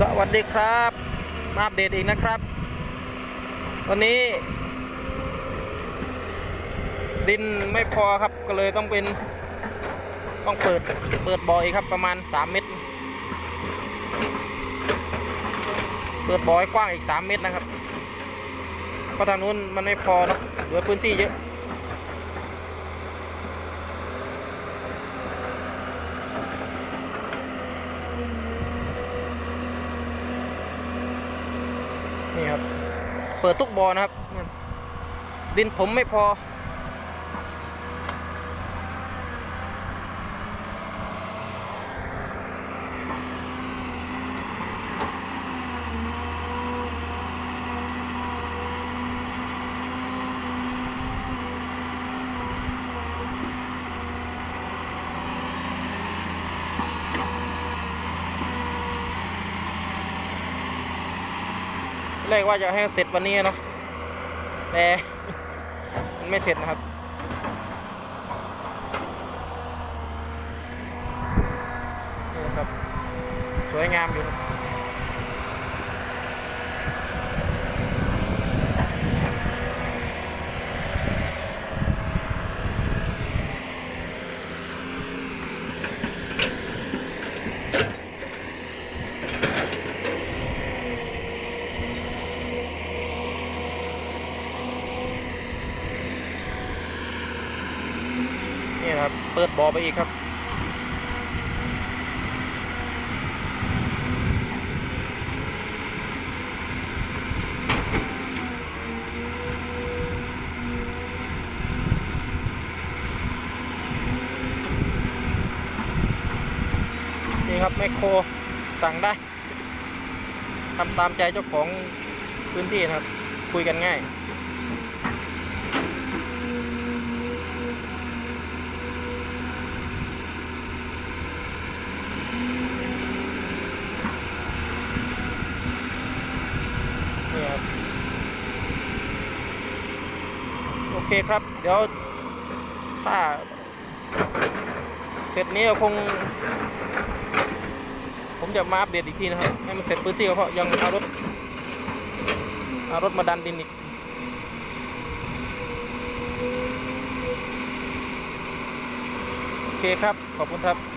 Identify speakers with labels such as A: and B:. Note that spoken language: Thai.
A: สวัสดีครับมาอัปเดตอีกนะครับ วันนี้ ดินไม่พอครับก็เลยต้องเป็นต้องเปิดเปิดบ่อยครับประมาณ 3 เมตร เปิดบ่อยกว้างอีก 3 เมตรนะครับเพราะทางนู้นมันไม่พอเนาะเหลือพื้นที่เยอะ นี่ครับ เปิดทุกบอนะครับ ดินถมไม่พอ เรกว่าจะให้เสร็จวันนี้เนาะแต่มันไม่เสร็จนะครับ นี่ครับ สวยงามอยู่ นะครับ เปิดบอไปอีกครับ นี่ครับแมคโครสั่งได้ทำตามใจเจ้าของพื้นที่นะครับ คุยกันง่าย โอเคครับ เดี๋ยวถ้าเสร็จนี้คง ผมจะมาอัปเดตอีกทีนะครับ ให้มันเสร็จพื้นที่ก็เพราะยังเอารถเอารถมาดันดินอีกโอเคครับ ขอบคุณครับ